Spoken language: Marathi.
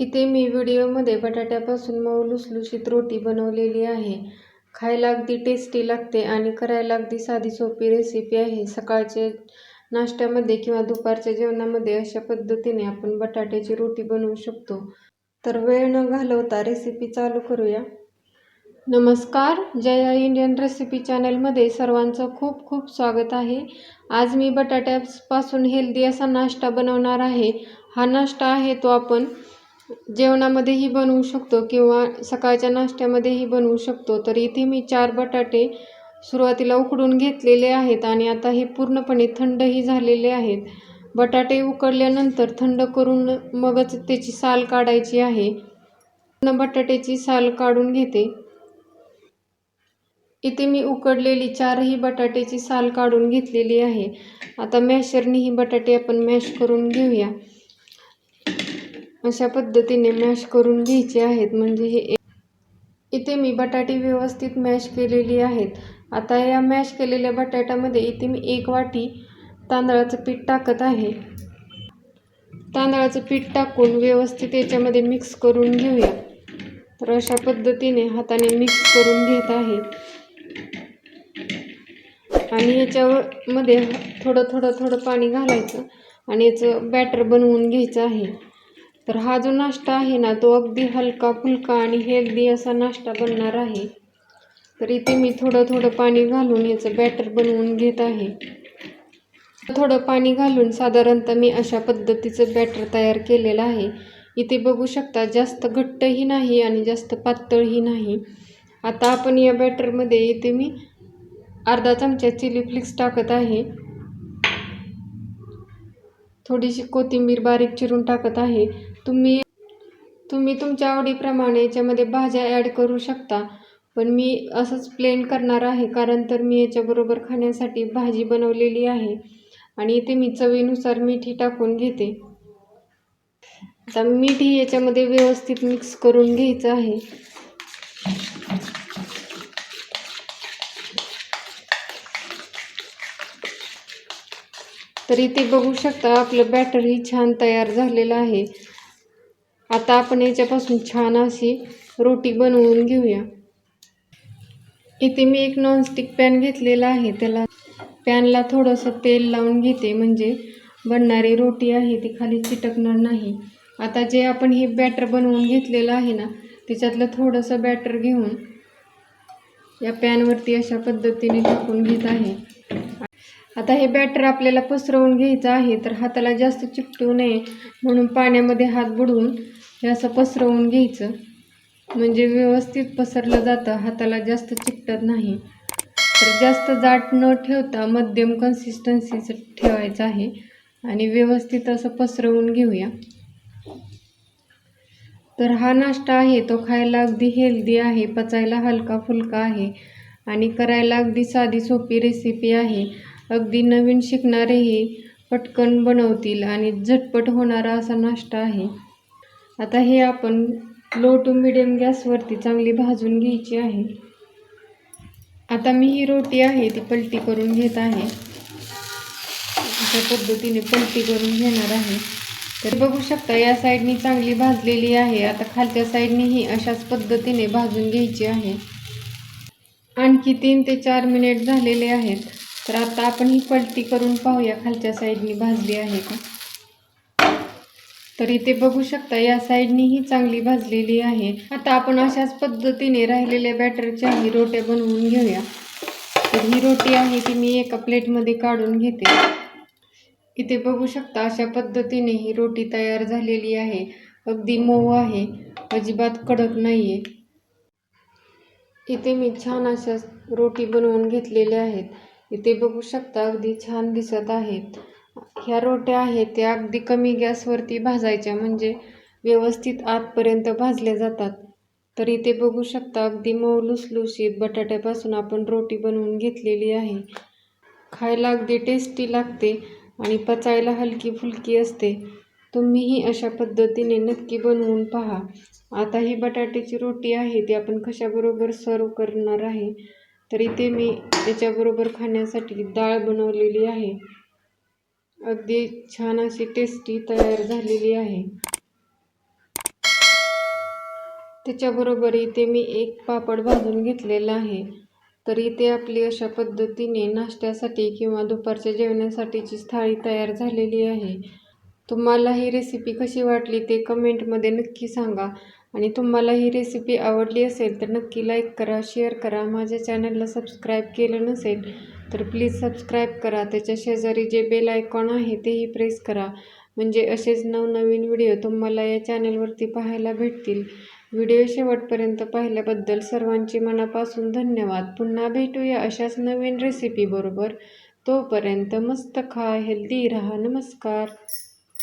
इथे मी व्हिडिओमध्ये बटाट्यापासून मऊ लुसलुशीत रोटी बनवलेली आहे. खायला अगदी टेस्टी लागते आणि करायला अगदी साधी सोपी रेसिपी आहे. सकाळचे नाश्त्यामध्ये किंवा दुपारच्या जेवणामध्ये अशा पद्धतीने आपण बटाट्याची रोटी बनवू शकतो. तर वेळ न घालवता रेसिपी चालू करूया. नमस्कार जया इंडियन रेसिपी चॅनलमध्ये सर्वांचं खूप खूप स्वागत आहे. आज मी बटाट्यापासून हेल्दी असा नाश्ता बनवणार आहे. हा नाश्ता आहे तो आपण जेवणामध्येही बनवू शकतो किंवा सकाळच्या नाश्त्यामध्येही बनवू शकतो. तर इथे मी चार बटाटे सुरुवातीला उकडून घेतलेले आहेत आणि आता हे पूर्णपणे थंडही झालेले आहेत. बटाटे उकडल्यानंतर थंड करून मगच त्याची साल काढायची आहे. पूर्ण बटाट्याची साल काढून घेते. इथे मी उकडलेली चारही बटाट्याची साल काढून घेतलेली आहे. आता मॅशरने ही बटाटे आपण मॅश करून घेऊया. अशा पद्धतीने मॅश करून घ्यायचे आहेत. म्हणजे हे इथे मी बटाटे व्यवस्थित मॅश केलेली आहेत. आता या मॅश केलेल्या बटाट्यामध्ये इथे मी एक वाटी तांदळाचं पीठ टाकत आहे. तांदळाचं पीठ टाकून व्यवस्थित याच्यामध्ये मिक्स करून घेऊया. तर अशा पद्धतीने हाताने मिक्स करून घेत आहे. आणि याच्यामध्ये थोडं थोडं थोडं पाणी घालायचं आणि याचं बॅटर बनवून घ्यायचं आहे. तर हा जो नाश्ता आहे ना तो अगदी हलका फुलका आणि हेल्दी असा नाश्ता बनणार आहे. तर इथे मी थोडं थोडं पाणी घालून याचं बॅटर बनवून घेत आहे. थोडं पाणी घालून साधारणतः मी अशा पद्धतीचं बॅटर तयार केलेलं आहे. इथे बघू शकता जास्त घट्टही नाही आणि जास्त पातळही नाही. आता आपण या बॅटरमध्ये इथे मी अर्धा चमचा चिली फ्लिक्स टाकत आहे. थोडीशी कोथिंबीर बारीक चिरून टाकत आहे. तुम्ही तुम्ही तुमच्या आवडीप्रमाणे याच्यामध्ये भाज्या ॲड करू शकता. पण मी असंच प्लेन करणार आहे कारण तर मी याच्याबरोबर खाण्यासाठी भाजी बनवलेली आहे आणि इथे मी चवीनुसार मीठही टाकून घेते. आता मीठही याच्यामध्ये व्यवस्थित मिक्स करून घ्यायचं आहे. तर इथे बघू शकता आपलं बॅटरही छान तयार झालेलं आहे. आता आपण याच्यापासून छान अशी रोटी बनवून घेऊया. इथे मी एक नॉनस्टिक पॅन घेतलेला आहे. त्याला पॅनला थोडंसं तेल लावून घेते. म्हणजे बनणारी रोटी आहे ती खाली चिटकणार नाही. आता जे आपण हे बॅटर बनवून घेतलेलं आहे ना त्याच्यातलं थोडंसं बॅटर घेऊन या पॅनवरती अशा पद्धतीने टाकून घेत आहे. आता हे बॅटर आपल्याला पसरवून घ्यायचं आहे तर हाताला जास्त चिपटू नये म्हणून पाण्यामध्ये हात बुडवून हे असं पसरवून घ्यायचं. म्हणजे व्यवस्थित पसरलं जातं हाताला जास्त चिपटत नाही. तर जास्त जाट न ठेवता मध्यम कन्सिस्टन्सीचं ठेवायचं आहे आणि व्यवस्थित असं पसरवून घेऊया. तर हा नाश्ता आहे तो खायला अगदी हेल्दी आहे पचायला हलका फुलका आहे आणि करायला अगदी साधी सोपी रेसिपी आहे. अगदी नवीन शिकणारेही पटकन बनवतील आणि झटपट होणारा असा नाश्ता आहे. आता हे आपण लो टू मिडियम गॅसवरती चांगली भाजून घ्यायची आहे. आता मी ही रोटी आहे ती पलटी करून घेत आहे. अशा पद्धतीने पलटी करून घेणार आहे. तर बघू शकता या साईडनी चांगली भाजलेली आहे. आता खालच्या साईडनीही अशाच पद्धतीने भाजून घ्यायची आहे. आणखी तीन ते चार मिनिट झालेले आहेत. तर आता आपण ही पलटी करून पाहूया. खालच्या साईडनी भाजली आहे का? तर इथे बघू शकता या साईडनीही चांगली भाजलेली आहे. आता आपण अशाच पद्धतीने राहिलेल्या बॅटरच्या ही रोट्या बनवून घेऊया. तर ही रोटी आहे ती मी एका प्लेटमध्ये काढून घेते. इथे बघू शकता अशा पद्धतीने ही रोटी तयार झालेली आहे. अगदी मऊ आहे. अजिबात कडक नाही आहे इथे मी छान अशा रोटी बनवून घेतलेल्या आहेत. इथे बघू शकता अगदी छान दिसत आहेत. ह्या रोट्या आहेत त्या अगदी कमी गॅसवरती भाजायच्या म्हणजे व्यवस्थित आतपर्यंत भाजल्या जातात. तर इथे बघू शकता अगदी मऊ लुसलुशीत बटाट्यापासून आपण रोटी बनवून घेतलेली आहे. खायला अगदी टेस्टी लागते आणि पचायला हलकी फुलकी असते. तुम्हीही अशा पद्धतीने नक्की बनवून पहा. आता ही बटाट्याची रोटी आहे ती आपण कशाबरोबर सर्व करणार आहे? तर इथे मी त्याच्याबरोबर खाण्यासाठी डाळ बनवलेली आहे. अगदी छान अशी टेस्टी तयार झालेली आहे. त्याच्याबरोबर इथे मी एक पापड भाजून घेतलेला आहे. तर इथे आपली अशा पद्धतीने नाश्त्यासाठी किंवा दुपारच्या जेवणासाठीची थाळी तयार झालेली आहे. तुम्हाला ही रेसिपी कशी वाटली ते कमेंटमध्ये नक्की सांगा. आणि तुम्हाला ही रेसिपी आवडली असेल तर नक्की लाईक करा शेअर करा. माझ्या चॅनलला सबस्क्राईब केलं नसेल तर प्लीज सबस्क्राईब करा. त्याच्या शेजारी जे बेल आयकॉन आहे तेही प्रेस करा. म्हणजे असेच नवनवीन व्हिडिओ तुम्हाला या चॅनलवरती पाहायला भेटतील. व्हिडिओ शेवटपर्यंत पाहिल्याबद्दल सर्वांचे मनापासून धन्यवाद. पुन्हा भेटूया अशाच नवीन रेसिपीबरोबर तोपर्यंत मस्त खा हेल्दी राहा. नमस्कार.